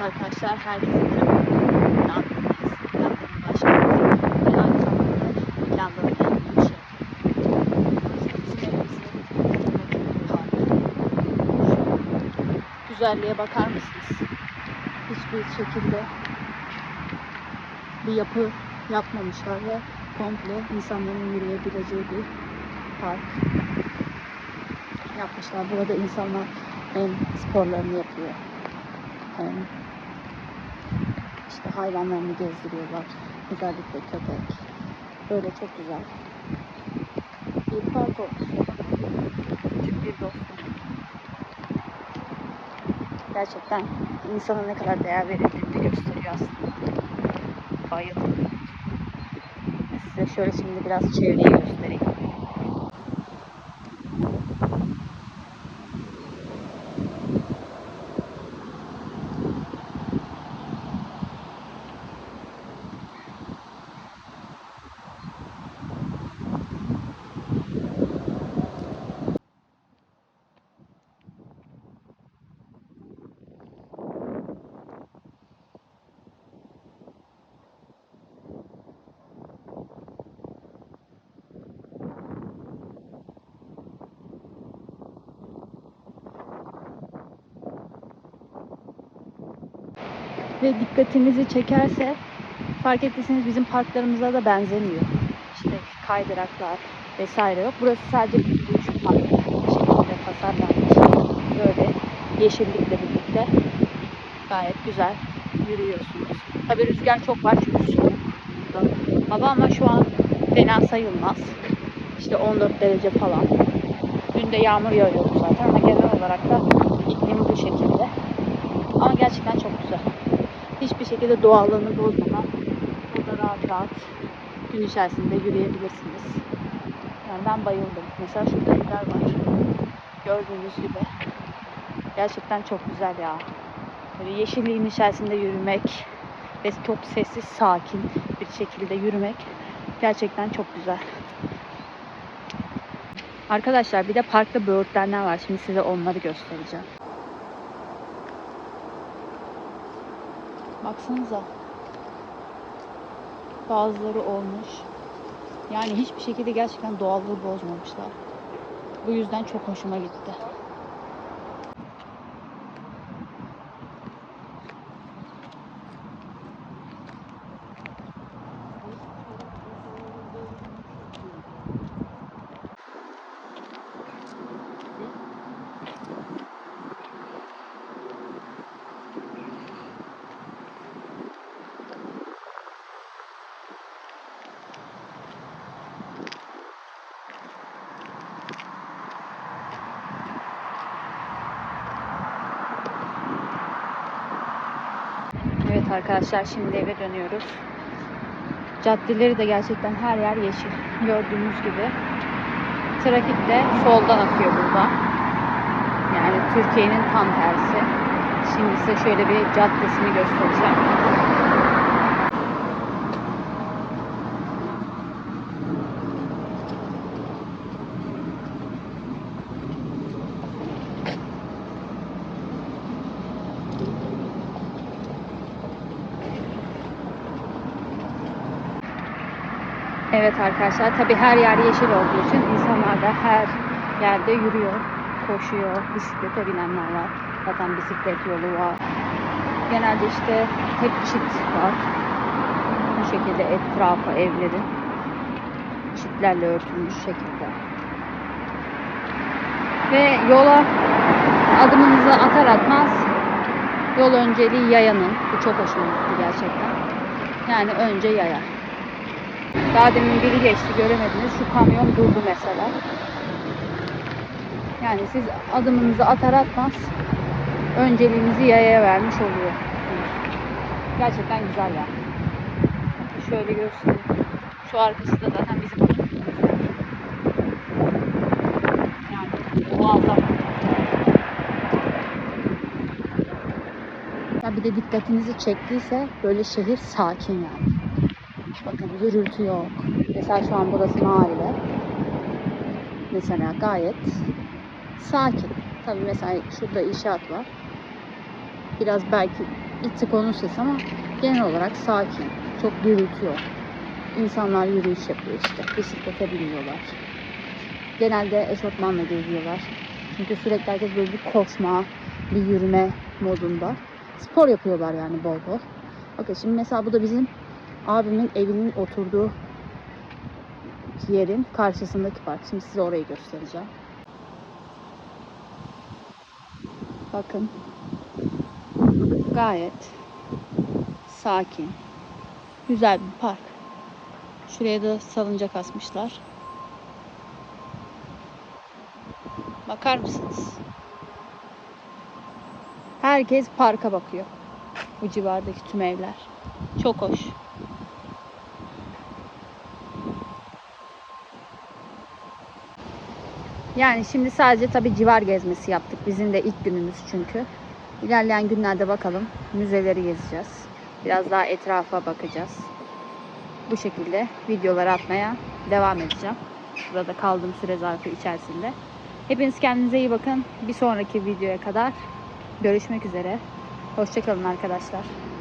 Evet arkadaşlar herkese merhaba. Başkenti. Ve aynı zamanda evimizin park. Güzelliğe bakar mısınız? Hiçbir şekilde bir yapı yapmamışlar ve komple insanların yürüyebileceği bir park yapmışlar. Burada insanlar hem sporlarını yapıyor hem işte hayvanlarını gezdiriyorlar. Özellikle köpek. Böyle çok güzel. Bir park olmuş. Küçük bir dostum. Gerçekten insana ne kadar değer verildiğini de gösteriyor aslında. Bayıldım. Size şöyle şimdi biraz çevreyi göstereyim. Ve dikkatinizi çekerse fark ettiyseniz bizim parklarımıza da benzemiyor. İşte kaydıraklar vesaire yok. Burası sadece bir yürüyüş parkı şeklinde tasarlanmış. Böyle yeşillikle birlikte gayet güzel yürüyorsunuz. Tabii rüzgar çok var çünkü soğuk. Hava ama şu an fena sayılmaz. İşte 14 derece falan. Dün de yağmur yağıyordu zaten ama genel olarak da iklim bu şekilde. Ama gerçekten çok hiçbir şekilde doğallığını bozmadan burada rahat rahat gün içerisinde yürüyebilirsiniz. Yani ben bayıldım. Mesela şurada evler var. Gördüğünüz gibi. Gerçekten çok güzel ya. Böyle yeşilliğin içerisinde yürümek ve çok sessiz, sakin bir şekilde yürümek gerçekten çok güzel. Arkadaşlar bir de parkta böğürtlenler var. Şimdi size onları göstereceğim. Baksanıza. Bazıları olmuş. Yani hiçbir şekilde gerçekten doğallığı bozmamışlar. Bu yüzden çok hoşuma gitti. Evet arkadaşlar şimdi eve dönüyoruz. Caddeleri de gerçekten her yer yeşil. Gördüğünüz gibi. Trafik de soldan akıyor burada. Yani Türkiye'nin tam tersi. Şimdi size şöyle bir caddesini göstereceğim. Evet arkadaşlar tabi her yer yeşil olduğu için insanlar da her yerde yürüyor, koşuyor, bisiklete binenler var. Zaten bisiklet yolu var. Genelde işte hep çit var. Bu şekilde etrafı evlerin çitlerle örtülmüş şekilde. Ve yola adımınızı atar atmaz yol önceliği yayanın. Bu çok hoşuma gitti gerçekten. Yani önce yaya. Daha demin biri geçti göremediniz. Şu kamyon durdu mesela. Yani siz adımınızı atar atmaz önceliğinizi yayaya vermiş oluyor. Gerçekten güzel ya. Şöyle göstereyim. Şu arkası da zaten bizim. Yani muazzam. Ya bir de dikkatinizi çektiyse böyle şehir sakin yani. Bakın gürültü yok. Mesela şu an burası mahalle. Mesela gayet sakin. Tabii mesela şurada inşaat var. Biraz belki bir tık onun sesi ama genel olarak sakin. Çok gürültü yok. İnsanlar yürüyüş yapıyor işte. Bisiklete biniyorlar. Genelde eşofmanla geziyorlar. Çünkü sürekli herkes böyle bir koşma, bir yürüme modunda. Spor yapıyorlar yani bol bol. Bakın şimdi mesela bu da bizim abimin evinin oturduğu yerin karşısındaki park. Şimdi size orayı göstereceğim. Bakın. Gayet sakin. Güzel bir park. Şuraya da salıncak asmışlar. Bakar mısınız? Herkes parka bakıyor. Bu civardaki tüm evler. Çok hoş. Yani şimdi sadece tabi civar gezmesi yaptık. Bizim de ilk günümüz çünkü. İlerleyen günlerde bakalım müzeleri gezeceğiz. Biraz daha etrafa bakacağız. Bu şekilde videolar atmaya devam edeceğim. Burada kaldığım süre zarfı içerisinde. Hepiniz kendinize iyi bakın. Bir sonraki videoya kadar görüşmek üzere. Hoşçakalın arkadaşlar.